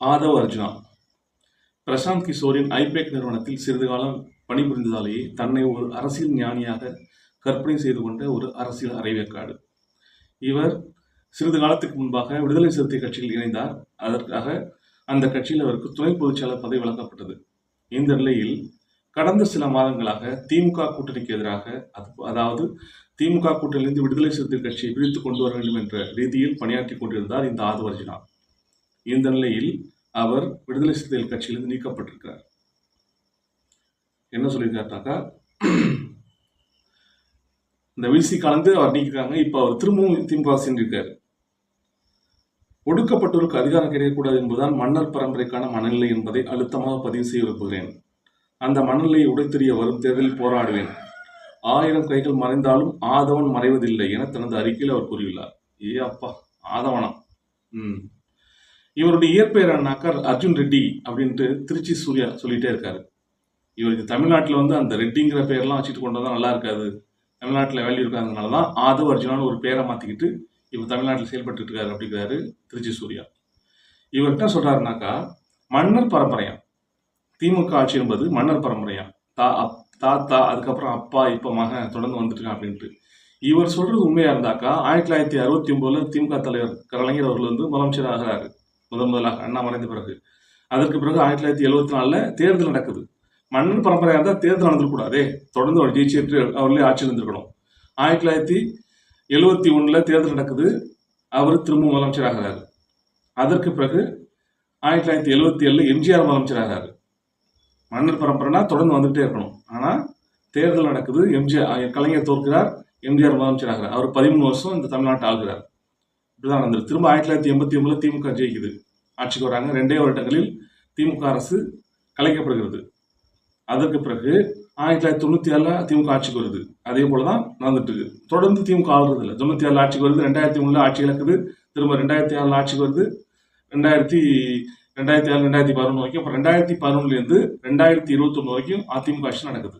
ஆதவ் அர்ஜுனா. பிரசாந்த் கிஷோரின் ஐபேக் நிறுவனத்தில் சிறிது காலம் பணிபுரிந்ததாலேயே தன்னை ஒரு அரசியல் ஞானியாக கற்பனை செய்து கொண்ட ஒரு அரசியல் அரைவேற்காடு இவர் சிறிது காலத்துக்கு முன்பாக விடுதலை சிறுத்தை கட்சியில் இணைந்தார். அதற்காக அந்த கட்சியில் அவருக்கு துணை பொதுச்செயலர் பதவி வழங்கப்பட்டது. இந்த நிலையில் கடந்த சில மாதங்களாக திமுக கூட்டணிக்கு எதிராக அது- அதாவது திமுக கூட்டணியிலிருந்து விடுதலை சிறுத்தை கட்சியை பிரித்து கொண்டு வர வேண்டும் என்ற ரீதியில் பணியாற்றி கொண்டிருந்தார் இந்த ஆதவர்ஜினா இந்த நிலையில் அவர் விடுதலை சிறுத்தைகள் கட்சியிலிருந்து நீக்கப்பட்டிருக்கிறார். என்ன சொல்லியிருக்காருனாக்கா இந்த விசி கலந்து அவர் நீக்கிறாங்க இப்போ அவர் திரும்பவும் திமுக சென்றிருக்காரு. ஒடுக்கப்பட்டோருக்கு அதிகாரம் கிடைக்கக்கூடாது என்பதுதான் மன்னர் பரம்பரைக்கான மனநிலை என்பதை அழுத்தமாக பதிவு செய்ய விரும்புகிறேன். அந்த மனநிலையை உடைத்தெறிய வரும் தேர்தலில் போராடுவேன். ஆயிரம் கைகள் மறைந்தாலும் ஆதவன் மறைவதில்லை என தனது அறிக்கையில் அவர் கூறியுள்ளார். ஏ அப்பா ஆதவனா? ம். இவருடைய இயற்பெயர் என்னன்னாக்கா அர்ஜுன் ரெட்டி அப்படின்ட்டு திருச்சி சூர்யா சொல்லிட்டே இருக்காரு. இவருக்கு தமிழ்நாட்டில் வந்து அந்த ரெட்டிங்கிற பேர்லாம் வச்சுட்டு கொண்டு வந்தால் நல்லா இருக்காது. தமிழ்நாட்டில் வேல்யூ இருக்காதனால தான் ஆதவ் அர்ஜுனான்னு ஒரு பேரை மாற்றிக்கிட்டு இவர் தமிழ்நாட்டில் செயல்பட்டு இருக்காரு அப்படிங்கிறாரு திருச்சி சூர்யா. இவர் என்ன சொல்கிறாருனாக்கா மன்னர் பரம்பரையா? திமுக ஆட்சி என்பது மன்னர் பரம்பரையா? தா அப் தாத்தா அதுக்கப்புறம் அப்பா இப்போ மகன் தொடர்ந்து வந்துட்டுருக்கான் அப்படின்ட்டு. இவர் சொல்கிறது உண்மையாக இருந்தாக்கா ஆயிரத்தி தொள்ளாயிரத்தி அறுபத்தி ஒம்போதில் திமுக தலைவர் கலைஞர் அவர்கள் வந்து முதலமைச்சர் ஆகிறாரு முதன் முதலாக அண்ணா மறைந்த பிறகு. அதற்கு பிறகு ஆயிரத்தி தொள்ளாயிரத்தி எழுபத்தி நாலில் தேர்தல் நடக்குது. மன்னன் பரம்பரையாக இருந்தால் தேர்தல் நடந்துடக்கூடாதே. தொடர்ந்து அவர் ஜெயிச்சிட்டு அவர்களே ஆட்சி இருந்திருக்கணும். ஆயிரத்தி தொள்ளாயிரத்தி எழுபத்தி ஒன்றில் தேர்தல் நடக்குது. அவர் திரும்ப முதலமைச்சராகிறார் அதற்கு பிறகு ஆயிரத்தி தொள்ளாயிரத்தி எழுபத்தி ஏழில் எம்ஜிஆர் முதலமைச்சராகிறார் மன்னர் பரம்பரைனா தொடர்ந்து வந்துகிட்டே இருக்கணும். ஆனால் தேர்தல் நடக்குது. எம்ஜிஆர் கலைஞர் தோற்கிறார். எம்ஜிஆர் முதலமைச்சராகிறார் அவர் பதிமூணு வருஷம் இந்த தமிழ்நாட்டை ஆள்கிறார். இப்படிதான் நடந்தது திரும்ப ஆயிரத்தி தொள்ளாயிரத்தி எண்பத்தி ஒன்பதுல திமுக ஜெயிக்குது. ஆட்சிக்கு வராங்க. ரெண்டே வருடங்களில் திமுக அரசு கலைக்கப்படுகிறது. அதற்கு பிறகு ஆயிரத்தி தொள்ளாயிரத்தி தொண்ணூற்றி ஏழில் திமுக ஆட்சிக்கு வருது. அதே போல தான் நடந்துட்டு இருக்கு. தொடர்ந்து திமுக ஆளுறது இல்லை. தொண்ணூற்றி ஏழு ஆட்சிக்கு வருது. ரெண்டாயிரத்தி ஒன்றில் ஆட்சி இழக்குது. திரும்ப ரெண்டாயிரத்தி ஆறில் ஆட்சிக்கு வருது. ரெண்டாயிரத்தி ரெண்டாயிரத்தி ஏழு ரெண்டாயிரத்தி பதினொன்று வரைக்கும். அப்புறம் ரெண்டாயிரத்தி பதினொன்றுலேருந்து ரெண்டாயிரத்தி இருபத்தொன்று வரைக்கும் அதிமுக ஆட்சி நடக்குது.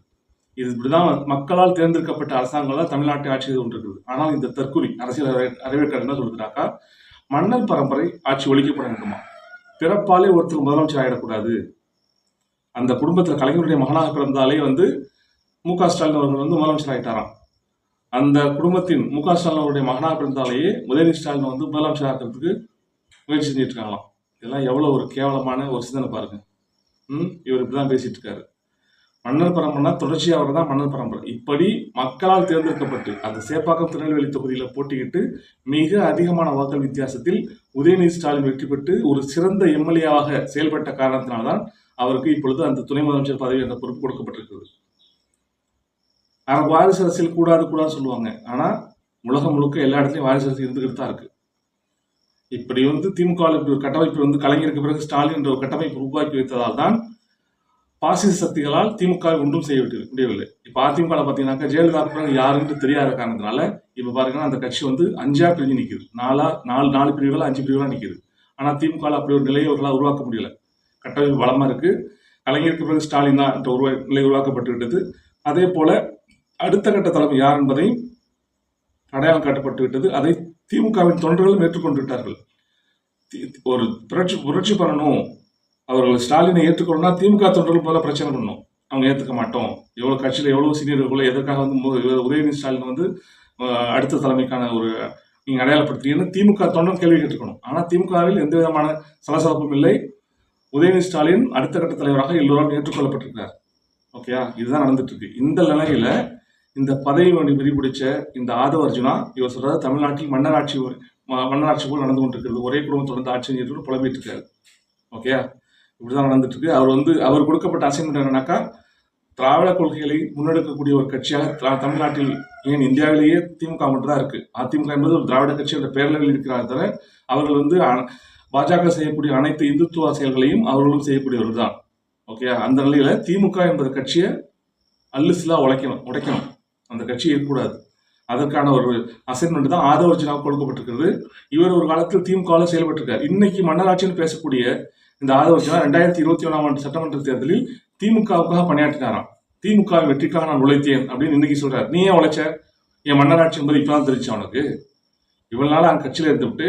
இது இப்படிதான் மக்களால் தேர்ந்தெடுக்கப்பட்ட அரசாங்கம் தான் தமிழ்நாட்டை ஆட்சி செய்து கொண்டிருக்குது. ஆனால் இந்த தற்கொலை அரசியல் அறிவியல் என்ன சொல்லுதுனாக்கா மன்னர் பரம்பரை ஆட்சி ஒழிக்கப்பட வேண்டுமா? பிறப்பாலே ஒருத்தர் முதலமைச்சர் ஆகிடக்கூடாது அந்த குடும்பத்தில் கலைஞருடைய மகனாக பிறந்தாலே வந்து மு க ஸ்டாலின் அவர்கள் வந்து முதலமைச்சர் ஆகிட்டாராம் அந்த குடும்பத்தின் மு க ஸ்டாலின் அவருடைய மகனாக பிறந்தாலேயே உதயநிதி ஸ்டாலின் வந்து முதலமைச்சர் ஆக்கிறதுக்கு முயற்சி செஞ்சுட்டு இருக்காங்களாம். இதெல்லாம் எவ்வளோ ஒரு கேவலமான ஒரு சிந்தனை பாருங்க. ம் இவர் இப்படி தான் பேசிட்டு இருக்காரு. மன்னர் பரம்பரைனா தொடர்ச்சியாக அவர் தான் மன்னர் பரம்பரை. இப்படி மக்களால் தேர்ந்தெடுக்கப்பட்டு அந்த சேப்பாக்கம் திருநெல்வேலி தொகுதியில் போட்டியிட்டு மிக அதிகமான வாக்கள் வித்தியாசத்தில் உதயநிதி ஸ்டாலின் வெற்றி பெற்று ஒரு சிறந்த எம்எல்ஏவாக செயல்பட்ட காரணத்தினால்தான் அவருக்கு இப்பொழுது அந்த துணை முதலமைச்சர் பதவி என்ற பொறுப்பு கொடுக்கப்பட்டிருக்கிறது. ஆனால் வாரிசு அரசியல் கூடாது கூடாது சொல்லுவாங்க. ஆனால் உலகம் முழுக்க எல்லா இடத்துலையும் வாரிசு அரசியல் இருந்துகிட்டு தான் இருக்கு. இப்படி வந்து திமுக இப்படி ஒரு கட்டமைப்பு வந்து கலைஞருக்கு பிறகு ஸ்டாலின் என்ற ஒரு கட்டமைப்பு உருவாக்கி வைத்ததால் தான் பாசிச சக்திகளால் திமுக ஒன்றும் செய்ய விட்டு- முடியவில்லை. இப்போ அதிமுக பார்த்தீங்கன்னாக்கா ஜெயலலிதா பிறகு யாருன்னு தெரியாத காரணத்தினால இப்போ பாருங்கன்னா அந்த கட்சி வந்து அஞ்சா பிரிஞ்சு நிற்குது நாலா நாலு நாலு பிரிவுகளாக அஞ்சு பிரிவுகளாக நிற்குது ஆனால் திமுக அப்படி ஒரு நிலையை அவர்களால் உருவாக்க முடியல. கட்டமைப்பு பலமாக இருக்குது கலைஞருக்கு பிறகு ஸ்டாலின் தான் என்ற உருவா நிலை உருவாக்கப்பட்டு விட்டது அதே போல அடுத்த கட்ட தலைமை யார் என்பதையும் அடையாளம் காட்டப்பட்டு விட்டது. அதை திமுகவின் தொண்டர்களும் ஏற்றுக்கொண்டு விட்டார்கள். ஒரு புரட்சி புரட்சி பண்ணணும். அவர்கள் ஸ்டாலினை ஏற்றுக்கணும்னா திமுக தொண்டர்கள் போல பிரச்சனை பண்ணணும். அவங்க ஏற்றுக்க மாட்டோம். எவ்வளோ கட்சியில் எவ்வளோ சீனியர்கள் எதற்காக வந்து உதயநிதி ஸ்டாலின் வந்து அடுத்த தலைமைக்கான ஒரு நீங்கள் அடையாளப்படுத்துறீங்கன்னு திமுக தொண்டன் கேள்வி கேட்டுக்கணும். ஆனால் திமுகவில் எந்த விதமான சலசலப்பும் இல்லை. உதயநிதி ஸ்டாலின் அடுத்த கட்ட தலைவராக எல்லோரும் ஏற்றுக்கொள்ளப்பட்டிருக்கிறார். ஓகேயா? இதுதான் நடந்துட்டு இருக்கு இந்த நிலையில இந்த பதவி வண்டி விரிபிடிச்ச இந்த ஆதவ அர்ஜுனா இவர் சொல்றது தமிழ்நாட்டில் மன்னராட்சி ஒரு- ம- மன்னராட்சி போல் நடந்து கொண்டிருக்கிறது. ஒரே குடும்பம் தொடர்ந்து ஆட்சி செஞ்சுட்டு புலம்பிட்டு இருக்காரு. ஓகேயா? இப்படிதான் நடந்துட்டு இருக்கு. அவர் வந்து அவர் கொடுக்கப்பட்ட அசைன்மெண்ட் என்னன்னாக்கா திராவிட கொள்கைகளை முன்னெடுக்கக்கூடிய ஒரு கட்சியாக திரா- தமிழ்நாட்டில் ஏன் இந்தியாவிலேயே திமுக மட்டும் தான் இருக்கு. அதிமுக என்பது ஒரு திராவிட கட்சி என்ற பேரளவில் இருக்கிறார் தவிர அவர்கள் வந்து பாஜக செய்யக்கூடிய அனைத்து இந்துத்துவ செயல்களையும் அவர்களும் செய்யக்கூடியவர்கள் தான். ஓகே அந்த நிலையில திமுக என்பது கட்சியை அல்லுசிலா உழைக்கணும் உடைக்கணும். அந்த கட்சி இருக்கக்கூடாது. அதற்கான ஒரு அசைன்மெண்ட் தான் ஆதவர்ஜனாவுக்கு கொடுக்கப்பட்டிருக்கிறது. இவர் ஒரு காலத்தில் திமுகவில் செயல்பட்டிருக்கார். இன்னைக்கு மன்னராட்சின்னு பேசக்கூடிய இந்த ஆதவர்ஜனா ரெண்டாயிரத்தி இருபத்தி ஒன்றாம் ஆண்டு சட்டமன்ற தேர்தலில் திமுகவுக்காக பணியாற்றினாராம். திமுக வெற்றிக்காக நான் உழைத்தேன் அப்படின்னு இன்னைக்கு சொல்றாரு. நீ ஏன் உழைச்ச? என் மன்னராட்சி என்பது இப்பதான் தெரிஞ்சு அவனுக்கு. இவ்வளவு நாள் அந்த கட்சியில இருந்துவிட்டு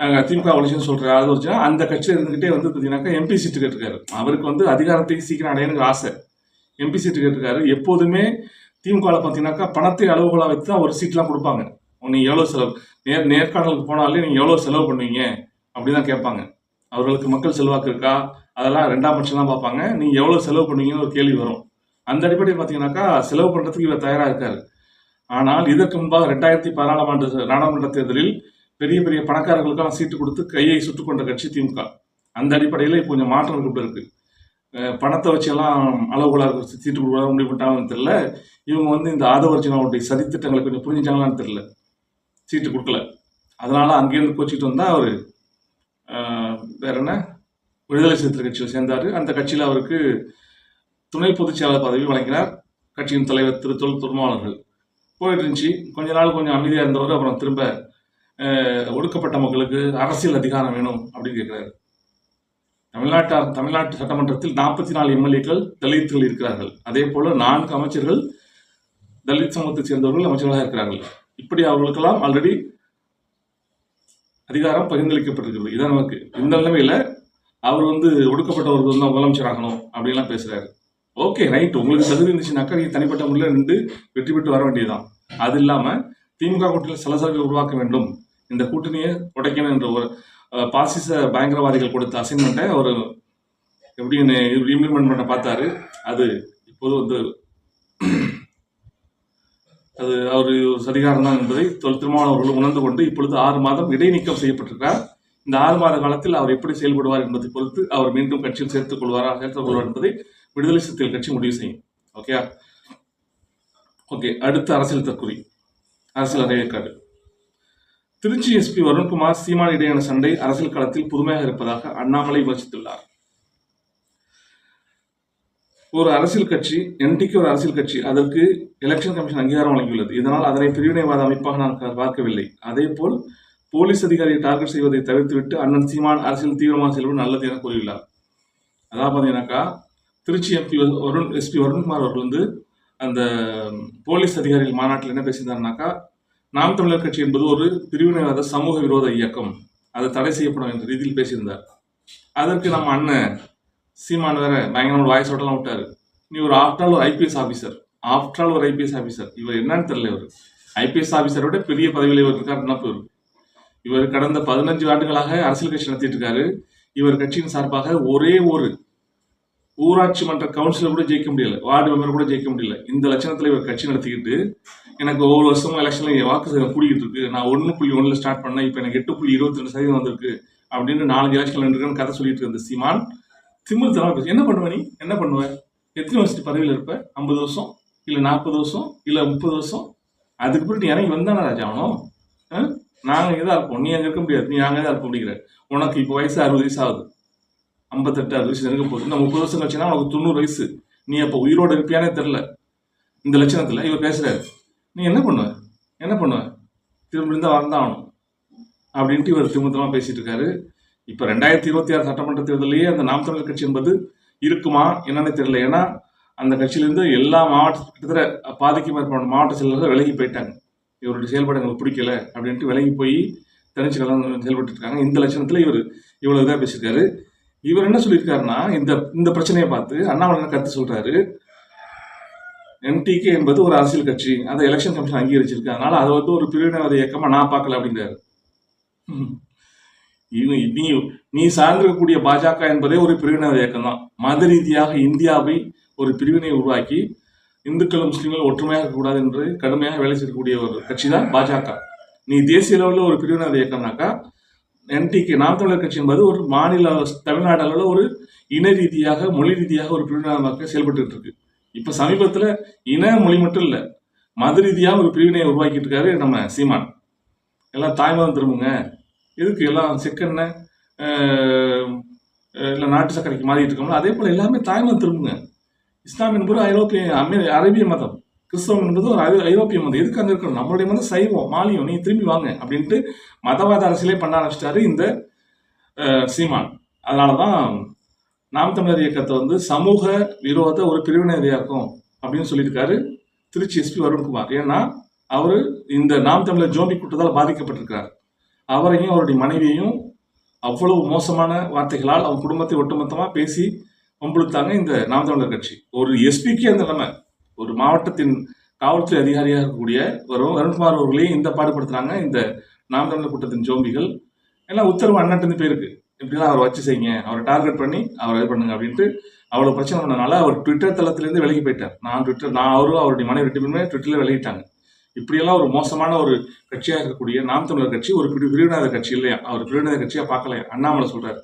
அஹ், திமுக உழைச்சுன்னு சொல்ற ஆள் அந்த கட்சியில் இருந்துகிட்டே வந்து பார்த்தீங்கன்னாக்கா எம்பி சீட்டு கேட்டிருக்காரு அவருக்கு வந்து அதிகாரத்தை சீக்கிரம் அடையணுங்கிற ஆசை. எம்பி சீட்டு கேட்டிருக்காரு எப்போதுமே திமுகவில் பார்த்தீங்கன்னாக்கா பணத்தை அளவுகளாக வச்சு தான் ஒரு சீட்லாம் கொடுப்பாங்க. நீ எவ்வளோ செலவு? நேர் நேர்காணலுக்கு போனாலே நீங்கள் எவ்வளோ செலவு பண்ணுவீங்க? அப்படி தான் கேட்பாங்க. அவர்களுக்கு மக்கள் செல்வாக்கு இருக்கா? அதெல்லாம் ரெண்டாம் பட்சம் தான் பார்ப்பாங்க. நீங்கள் எவ்வளோ செலவு பண்ணுவீங்கன்னு ஒரு கேள்வி வரும். அந்த அடிப்படையில் பார்த்தீங்கன்னாக்கா செலவு பண்ணுறதுக்கு இவர் தயாராக இருக்காரு. ஆனால் இதற்கு முன்பாக ரெண்டாயிரத்தி பதினாலாம் ஆண்டு நாடாளுமன்ற தேர்தலில் பெரிய பெரிய பணக்காரர்களுக்கெல்லாம் சீட்டு கொடுத்து கையை சுட்டுக் கொண்ட கட்சி திமுக. அந்த அடிப்படையில் இப்போ கொஞ்சம் மாற்றம் கொண்டு இருக்கு. பணத்தை பணத்தை வச்செல்லாம் அளவுகளாக சீட்டு கொடுக்க முடிவு பண்ணிட்டாங்கன்னு தெரியல. இவங்க வந்து இந்த ஆதவர்ஜனாவுடைய சதித்திட்டங்களை கொஞ்சம் புரிஞ்சுட்டாங்களான்னு தெரியல. சீட்டு கொடுக்கல. அதனால அங்கேருந்து கோச்சிட்டு வந்தால் அவர் வேற என்ன? விடுதலை சிறுத்தை கட்சியில் சேர்ந்தார். அந்த கட்சியில் அவருக்கு துணை பொதுச் செயலாளர் பதவி வழங்கினார். கட்சியின் தலைவர் திரு தொல் திருமாவளர்கள் போயிட்டு இருந்துச்சு. கொஞ்ச நாள் கொஞ்சம் அமைதியாக இருந்தவர். அப்புறம் திரும்ப ஒடுக்கப்பட்ட மக்களுக்கு அரசியல் அதிகாரம் வேணும் அப்படின்னு கேட்குறாரு தமிழ்நாட்டு தமிழ்நாட்டு சட்டமன்றத்தில் நாற்பத்தி நாலு எம்எல்ஏக்கள் தலித்துகள் இருக்கிறார்கள். அதே போல நான்கு அமைச்சர்கள் தலித் சமூகத்தை சேர்ந்தவர்கள் அமைச்சர்களாக இருக்கிறார்கள். இப்படி அவர்களுக்கெல்லாம் ஆல்ரெடி அதிகாரம் பகிர்ந்தளிக்கப்பட்டிருக்கிறது. இதான் நமக்கு. இந்த நிலைமையில அவர் வந்து ஒடுக்கப்பட்டவர்கள் வந்து முதலமைச்சராகணும் அப்படின்லாம் பேசுறாரு. ஓகே ரைட் உங்களுக்கு தகுதி இருந்துச்சுனாக்கா நீங்கள் தனிப்பட்ட முறையில் நின்று வெற்றி பெற்று வர வேண்டியதுதான். அது இல்லாமல் திமுக கூட்டணியில் சலசலவை உருவாக்க வேண்டும். இந்த கூட்டணியை உடைக்கணும் என்ற ஒரு பாசிச பயங்கரவாதிகள் கொடுத்த அசைன்மெண்ட்டை அவர் எப்படி இம்ப்ளிமெண்ட் பண்ண பார்த்தாரு. அது இப்போது வந்து அது அவர் சரிகாரம் தான் என்பதை தொல் அவர்கள் உணர்ந்து கொண்டு இப்பொழுது ஆறு மாதம் இடைநீக்கம் செய்யப்பட்டிருக்கிறார். இந்த ஆறு மாத காலத்தில் அவர் எப்படி செயல்படுவார் என்பதை பொறுத்து அவர் மீண்டும் கட்சியில் சேர்த்துக் கொள்வாரா சேர்த்துக் கொள்வார் என்பதை விடுதலை சிறுத்தைகள் கட்சி முடிவு செய்யும். ஓகேயா ஓகே அடுத்த அரசியல் தற்குறி அரசியல் அறையக்காடு திருச்சி எஸ்பி வருண்குமார் சீமான் இடையான சண்டை அரசியல் களத்தில் புதுமையாக இருப்பதாக அண்ணாமலை விமர்சித்துள்ளார். ஒரு அரசியல் கட்சி என்டிக்கு ஒரு அரசியல் கட்சி அதற்கு எலெக்ஷன் கமிஷன் அங்கீகாரம் வழங்கியுள்ளது. இதனால் அதனை பிரிவினைவாத அமைப்பாக நான் பார்க்கவில்லை. அதே போல் போலீஸ் அதிகாரியை டார்கெட் செய்வதை தவிர்த்துவிட்டு அண்ணன் சீமான் அரசியல் தீவிரமாக செல்வது நல்லது என கூறியுள்ளார். அதாவது பார்த்தீங்கன்னாக்கா திருச்சி எம்பி வருண் எஸ்பி வருண்குமார் அவர்கள் வந்து அந்த போலீஸ் அதிகாரிகள் மாநாட்டில் என்ன பேசியிருந்தாருனாக்கா நாம் தமிழர் கட்சி என்பது ஒரு பிரிவினைவாத சமூக விரோத இயக்கம். அது தடை செய்யப்படும் என்ற ரீதியில் பேசியிருந்தார். அதற்கு நம்ம அண்ணன் சீமான் வேற பயங்கரமான ஓட்டலாம் விட்டாரு. நீ ஒரு ஆஃப்டர் ஆல் ஒரு ஐபிஎஸ் ஆஃபீஸர் ஆஃப்டர் ஆல் ஒரு ஐபிஎஸ் ஆஃபீஸர் இவர் என்னன்னு தெரியல இவர். ஐபிஎஸ் ஆஃபீஸரை விட பெரிய பதவியில் இவர் இருக்காருன்னா போயிரு இவர் கடந்த பதினஞ்சு ஆண்டுகளாக அரசியல் கட்சி நடத்திட்டு இருக்காரு. இவர் கட்சியின் சார்பாக ஒரே ஒரு ஊராட்சி மன்ற கவுன்சிலர் கூட ஜெயிக்க முடியல. வார்டு மெம்பர் கூட ஜெயிக்க முடியல. இந்த லட்சணத்தில் இவர் கட்சி நடத்திக்கிட்டு எனக்கு ஒவ்வொரு வருஷமும் எலெக்ஷன்ல என் வாக்கு சதவீதம் கூடிக்கிட்டு இருக்கு. நான் ஒன்று புள்ளி ஒன்றில் ஸ்டார்ட் பண்ணேன். இப்போ எனக்கு எட்டு புள்ளி இருபத்தி ரெண்டு சதவீதம் வந்திருக்கு. அப்படின்னு நாலஞ்சு எலெக்ஷன் இருக்குன்னு கதை சொல்லிட்டு இருந்த சீமான் திமிர்த்தனமா பேசு என்ன பண்ணுவ நீ? என்ன பண்ணுவ? எத்தனை வருஷத்துக்கு பதவியில் இருப்ப? ஐம்பது வருஷம் இல்லை நாற்பது வருஷம் இல்லை முப்பது வருஷம்? அதுக்கு பிறகு நீ இறங்கி வந்தானா ராஜா ஆகணும் நாங்கள் இதாக இருப்போம். நீ அங்கே இருக்க முடியாது. நீ அங்கே தான் இருப்போம் அப்படிங்கிற. உனக்கு இப்போ வயசு அறுபது வயசு ஆகுது. ஐம்பத்தெட்டு அறுபது வயசு இருக்க போகுது. நான் முப்பது வருஷம் கழிச்சுன்னா உனக்கு தொண்ணூறு வயசு. நீ அப்போ உயிரோடு இருப்பியானே தெரில இந்த லட்சணத்தில் இவர் பேசுகிறாரு நீ என்ன பண்ணுவ? என்ன பண்ணுவ? திரும்ப இருந்தால் வந்தாகணும் அப்படின்ட்டு இவர் திரும்பத்தமாக பேசிட்டு இருக்காரு. இப்போ ரெண்டாயிரத்தி இருபத்தி ஆறு சட்டமன்ற தேர்தலையே அந்த நாம் தமிழர் கட்சி என்பது இருக்குமா என்னன்னு தெரியல. ஏன்னா அந்த கட்சியிலேருந்து எல்லா மாவட்ட கிட்டத்தட்ட பாதிக்கு மேற்பட்ட மாவட்ட செயலர்கள் விலகி போயிட்டாங்க. இவருடைய செயல்பாடு எங்களுக்கு பிடிக்கல அப்படின்ட்டு விலகி போய் தனிச்சு கலந்து செயல்பட்டு இருக்காங்க. இந்த லட்சணத்தில் இவர் இவ்வளவு இதாக பேசியிருக்காரு. இவர் என்ன சொல்லியிருக்காருன்னா இந்த இந்த பிரச்சனையை பார்த்து அண்ணாமலை என்ன கருத்து சொல்றாரு? என்டிகே என்பது ஒரு அரசியல் கட்சி. அதை எலெக்ஷன் கமிஷன் அங்கீகரிச்சிருக்கு. அதனால அதை வந்து ஒரு பிரிவினைவாத இயக்கமா நான் பார்க்கல அப்படிங்கிறாரு நீ நீ சார்ந்திருக்கக்கூடிய பாஜக என்பதே ஒரு பிரிவினை இயக்கம் தான் மத ரீதியாக இந்தியாவை ஒரு பிரிவினை உருவாக்கி இந்துக்கள் முஸ்லீம்கள் ஒற்றுமையாக இருக்கக்கூடாது என்று கடுமையாக வேலை செய்யக்கூடிய ஒரு கட்சி தான் பாஜக. நீ தேசிய லெவலில் ஒரு பிரிவினைவாத இயக்கம்னாக்கா என்டிகே நாம் தமிழர் கட்சி என்பது ஒரு மாநில தமிழ்நாடு அளவில் ஒரு இன ரீதியாக மொழி ரீதியாக ஒரு பிரிவினமாக செயல்பட்டு இருக்கு. இப்போ சமீபத்தில் இன மொழி மட்டும் இல்லை மத ரீதியாக ஒரு பிரிவினையை உருவாக்கிட்டு இருக்காரு நம்ம சீமான். எல்லாம் தாய்மதம் திரும்புங்க. எதுக்கு எல்லாம் செக்கெண்ணெய் இல்லை நாட்டு சக்கரைக்கு மாறிட்டு இருக்கோம்ல? அதே போல் எல்லாமே தாய்மதம் திரும்புங்க. இஸ்லாம் என்பது ஐரோப்பிய அமெரி அரேபிய மதம். கிறிஸ்தவம் என்பது ஒரு ஐரோப்பிய மதம். எதுக்கு அங்கே இருக்கணும்? நம்மளுடைய மதம் சைவம் மாலியம் நீ திரும்பி வாங்க அப்படின்ட்டு மதவாத அரசியலே பண்ண ஆரம்பிச்சிட்டாரு இந்த சீமான். அதனால தான் நாம் தமிழர் இயக்கத்தை வந்து சமூக விரோத ஒரு பிரிவினை இயக்கம் அப்படின்னு சொல்லியிருக்காரு திருச்சி எஸ்பி வருண்குமார். ஏன்னா அவர் இந்த நாம் தமிழர் ஜோம்பி கூட்டத்தால் பாதிக்கப்பட்டிருக்கிறார். அவரையும் அவருடைய மனைவியையும் அவ்வளவு மோசமான வார்த்தைகளால் அவங்க குடும்பத்தை ஒட்டுமொத்தமாக பேசி வம்புழுத்தாங்க இந்த நாம் தமிழர் கட்சி. ஒரு எஸ்பிக்கு அந்த நிலைமை. ஒரு மாவட்டத்தின் காவல்துறை அதிகாரியாக இருக்கக்கூடிய வரும் வருண்குமார் அவர்களையும் இந்த பாடுபடுத்துறாங்க இந்த நாம் தமிழர் கூட்டத்தின் ஜோம்பிகள். எல்லாம் உத்தரவு அண்ணாட்டு போயிருக்கு. இப்படிலாம் அவரை வச்சு செய்யுங்க அவரை டார்கெட் பண்ணி அவரை இது பண்ணுங்க அப்படின்ட்டு அவ்வளோ பிரச்சனை பண்ணனால அவர் ட்விட்டர் தளத்திலேருந்து விலகி போயிட்டார். நான் ட்விட்டர் நான் அவரும் அவருடைய மனைவி ரெண்டு பேருமே ட்விட்டரில் விலகிட்டாங்க. இப்படியெல்லாம் ஒரு மோசமான ஒரு கட்சியாக இருக்கக்கூடிய நாம் தமிழர் கட்சி ஒரு பிடி பிரிவினாத கட்சி இல்லையா? அவர் பிரிவினாத கட்சியாக பார்க்கலையா? அண்ணாமலை சொல்கிறார்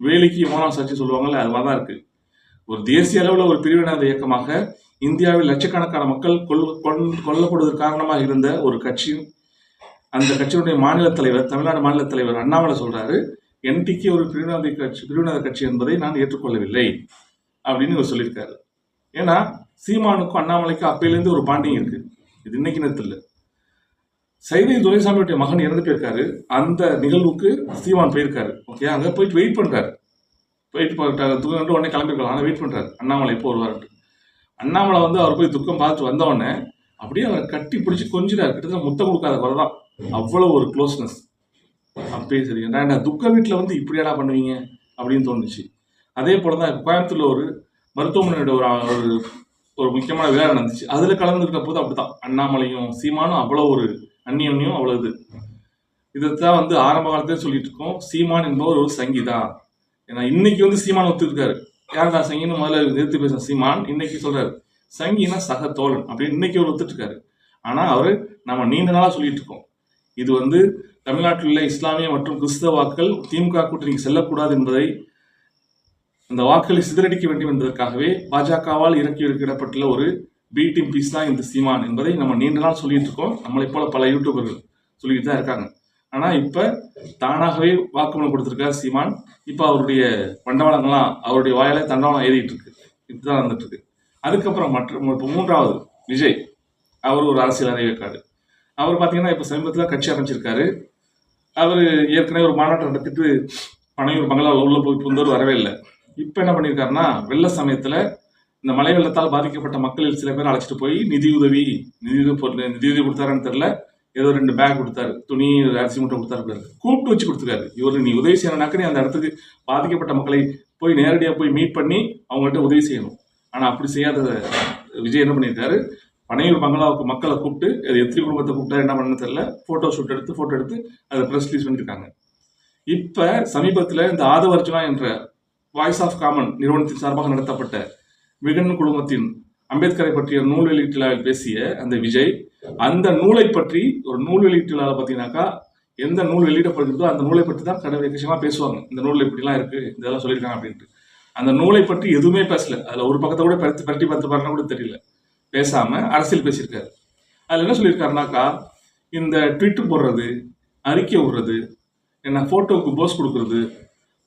வேலைக்கு மோனம் சாட்சி சொல்லுவாங்கல்ல அது மாதிரி தான் இருக்குது ஒரு தேசிய அளவில் ஒரு பிரிவினாத இயக்கமாக இந்தியாவில் லட்சக்கணக்கான மக்கள் கொல் கொல்- கொல்லப்படுவதற்கு காரணமாக இருந்த ஒரு கட்சியும் அந்த கட்சியினுடைய மாநில தலைவர் தமிழ்நாடு மாநில தலைவர் அண்ணாமலை சொல்றாரு என்டிக்கு ஒரு பிரிவினாத கட்சி பிரிவினாத கட்சி என்பதை நான் ஏற்றுக்கொள்ளவில்லை. அப்படின்னு இவர் சொல்லியிருக்காரு. ஏன்னா சீமானுக்கும் அண்ணாமலைக்கும் அப்பையிலேருந்து ஒரு பாண்டிங் இருக்குது இது இன்னைக்கு நேரத்தில் இல்லை. சைதை துரைசாமியுடைய மகன் இறந்து போயிருக்காரு. அந்த நிகழ்வுக்கு சீமான் போயிருக்காரு. ஓகே அங்கே போயிட்டு வெயிட் பண்ணுறாரு போயிட்டு போயிட்டாரு தூங்கிட்டு உடனே கிளம்பிருக்கலாம் ஆனால் வெயிட் பண்ணுறாரு அண்ணாமலை இப்போ வருவார்ட்டு அண்ணாமலை வந்து அவர் போய் துக்கம் பார்த்துட்டு வந்தவொடனே அப்படியே அவரை கட்டி பிடிச்சி கொஞ்சிட்டாரு கிட்டத்தட்ட முத்தம் கொடுக்காத குறை தான் அவ்வளோ ஒரு க்ளோஸ்னஸ் அப்படியே சரி ஏன்டா துக்க வீட்டில் வந்து இப்படியாடா பண்ணுவீங்க? அப்படின்னு தோணுச்சு. அதே போல தான் கோயம்புத்தூரில் ஒரு மருத்துவமனையோட ஒரு ஒரு ஒரு முக்கியமான விழா நடந்துச்சு. அதில் கலந்துருக்க போது அப்படிதான் அண்ணாமலையும் சீமானும் அவ்வளோ ஒரு அந்நியன்யம் அவ்வளோ இது. இதைத்தான் வந்து ஆரம்ப காலத்திலே சொல்லிட்டு இருக்கோம். சீமான் என்பவர் ஒரு சங்கி தான் ஏன்னா இன்னைக்கு வந்து சீமான் ஒத்துருக்காரு யாருடா சங்கின்னு முதல்ல நிறுத்தி பேசுற சீமான் இன்னைக்கு சொல்றாரு சங்கினா சக தோழன் அப்படின்னு இன்னைக்கு அவர் ஒத்துட்டு இருக்காரு ஆனா அவரு நம்ம நீண்ட நாளா சொல்லிட்டு இருக்கோம். இது வந்து தமிழ்நாட்டில் உள்ள இஸ்லாமிய மற்றும் கிறிஸ்தவ வாக்கள் திமுக கூட்டணிக்கு செல்லக்கூடாது என்பதை அந்த வாக்குகளை சிதறடிக்க வேண்டும் என்பதற்காகவே பாஜகவால் இறக்கி வைக்கப்பட்டுள்ள ஒரு பி டீம் பீஸ் தான் இந்த சீமான் என்பதை நம்ம நீண்ட நாள் சொல்லிட்டு இருக்கோம். நம்மளை போல பல யூடியூபர்கள் சொல்லிட்டு தான் இருக்காங்க. ஆனா இப்ப தானாகவே வாக்குமூலம் கொடுத்திருக்கார் சீமான். இப்ப அவருடைய பண்டவாளங்கள்லாம் அவருடைய வாயாலே தண்டவாளம் ஏறிட்டு இருக்கு. இதுதான் வந்துட்டு இருக்கு. அதுக்கப்புறம் மற்ற இப்போ மூன்றாவது விஜய். அவர் ஒரு அரசியல் அறிவிக்காரு அவர் பார்த்தீங்கன்னா இப்போ சமீபத்தில் கட்சி ஆரம்பிச்சிருக்காரு அவர் ஏற்கனவே ஒரு மாநாட்டம் நடத்திட்டு பனையூர் பங்களாவில் உள்ள போய் புந்தூர் வரவே இல்லை. இப்போ என்ன பண்ணியிருக்காருன்னா வெள்ள சமயத்தில் இந்த மழை வெள்ளத்தால் பாதிக்கப்பட்ட மக்களில் சில பேர் அழைச்சிட்டு போய் நிதியுதவி நிதியுதவி பொருள் நிதியுதவி கொடுத்தாருன்னு தெரியல. ஏதோ ரெண்டு பேக் கொடுத்தாரு. துணி அரிசி மூட்டை கொடுத்தாரு கூப்பிட்டு வச்சு கொடுத்துருக்காரு. இவர் நீ உதவி செய்யணும்னாக்க நீ அந்த இடத்துக்கு பாதிக்கப்பட்ட மக்களை போய் நேரடியாக போய் மீட் பண்ணி அவங்கள்ட்ட உதவி செய்யணும். ஆனால் அப்படி செய்யாத விஜய் என்ன பண்ணியிருக்காரு பனையூர் பங்களாவுக்கு மக்களை கூப்பிட்டு அது எத்தனை குடும்பத்தை கூப்பிட்டா என்ன பண்ணு தெரியல. ஃபோட்டோ ஷூட் எடுத்து ஃபோட்டோ எடுத்து அதை ப்ரெஸ் ரிலீஸ் பண்ணியிருக்காங்க இப்போ சமீபத்தில் இந்த ஆதவர்ஜுனா என்ற வாய்ஸ் ஆஃப் காமன் நிறுவனத்தின் சார்பாக நடத்தப்பட்ட விகடன் குழுமத்தின் அம்பேத்கரை பற்றிய நூல் வெளியீட்டு பேசிய அந்த விஜய் அந்த நூலை பற்றி ஒரு நூல் வெளியீட்டு பார்த்தீங்கன்னாக்கா எந்த நூல் வெளியிடப்படுகிறதோ அந்த நூலை பற்றி தான் கடவுள் விஷயமா பேசுவாங்க. இந்த நூல் இப்படிலாம் இருக்கு இதெல்லாம் சொல்லியிருக்காங்க அப்படின்ட்டு. அந்த நூலை பற்றி எதுவுமே பேசல. அதுல ஒரு பக்கத்தை கூட பரட்டி பரட்டி பார்த்து பாருன்னா கூட தெரியல. பேசாம அரசியல் பேசியிருக்காரு. அதுல என்ன சொல்லியிருக்காருனாக்கா இந்த ட்விட்டு போடுறது அறிக்கை விடுறது என்ன போட்டோவுக்கு போஸ் கொடுக்கறது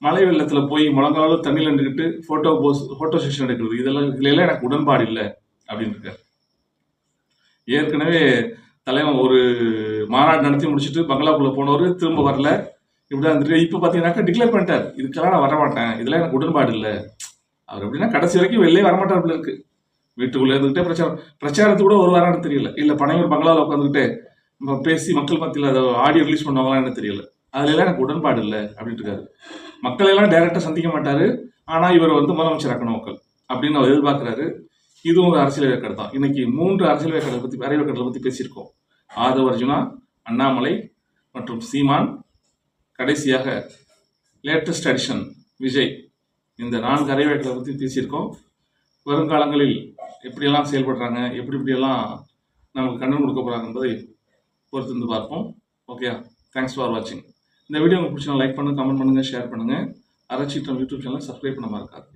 மழை வெள்ளத்தில் போய் முழங்கால தண்ணியில் நின்றுக்கிட்டு ஃபோட்டோ போஸ் ஃபோட்டோ செஷன் எடுக்கிறது. இதெல்லாம் இதுலாம் எனக்கு உடன்பாடு இல்லை அப்படின்னு இருக்கார். ஏற்கனவே தலைவன் ஒரு மாநாடு நடத்தி முடிச்சுட்டு பங்களாக்குள்ளே போனவர் திரும்ப வரல. இப்படிதான் இருந்துட்டு இப்போ பார்த்தீங்கன்னாக்கா டிக்ளேர் பண்ணிட்டார். இதுக்கெல்லாம் நான் வரமாட்டேன். இதெல்லாம் எனக்கு உடன்பாடு இல்லை. அவர் எப்படின்னா கடைசி வரைக்கும் வெளியே வரமாட்டார் போல இருக்கு. வீட்டுக்குள்ளே இருந்துகிட்டே பிரச்சாரம் பிரச்சாரத்துக்கு கூட ஒரு வாரம் தெரியல. இல்லை பனையூர் பங்களாவில் உட்காந்துக்கிட்டு நம்ம பேசி மக்கள் மத்தியில் அதை ஆடியோ ரிலீஸ் பண்ணுவாங்களான்னு தெரியல. அதுல எல்லாம் எனக்கு உடன்பாடு இல்லை அப்படின்ட்டு இருக்காரு மக்கள் எல்லாம் டைரக்டா சந்திக்க மாட்டாரு. ஆனா இவர் வந்து முதலமைச்சர் ஆக்கணும் மக்கள் அப்படின்னு அவர் எதிர்பார்க்கிறாரு. இதுவும் ஒரு அரசியல் வேக்காடு தான். இன்னைக்கு மூன்று அரசியல் வேக்காடை பத்தி அறிவேக்காடை பத்தி பேசியிருக்கோம். ஆதவ அர்ஜுனா அண்ணாமலை மற்றும் சீமான். கடைசியாக லேட்டஸ்ட் அடிஷன் விஜய் இந்த நான்கு அறிவேக்காடை பற்றி பேசியிருக்கோம். வருங்காலங்களில் எப்படியெல்லாம் செயல்படுறாங்க எப்படி எப்படியெல்லாம் நமக்கு கண்ணன் கொடுக்க போகிறாங்க என்பதை பொறுத்திருந்து பார்ப்போம். ஓகே தேங்க்ஸ் ஃபார் வாட்சிங் இந்த வீடியோ உங்களுக்கு பிடிச்சா லைக் பண்ணுங்க கமெண்ட் பண்ணுங்க ஷேர் பண்ணுங்க. அரச்சிட்டம் யூடியூப் சேனல் சப்ஸ்கிரைப் பண்ண மறக்காது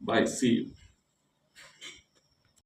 பாய் சி யூ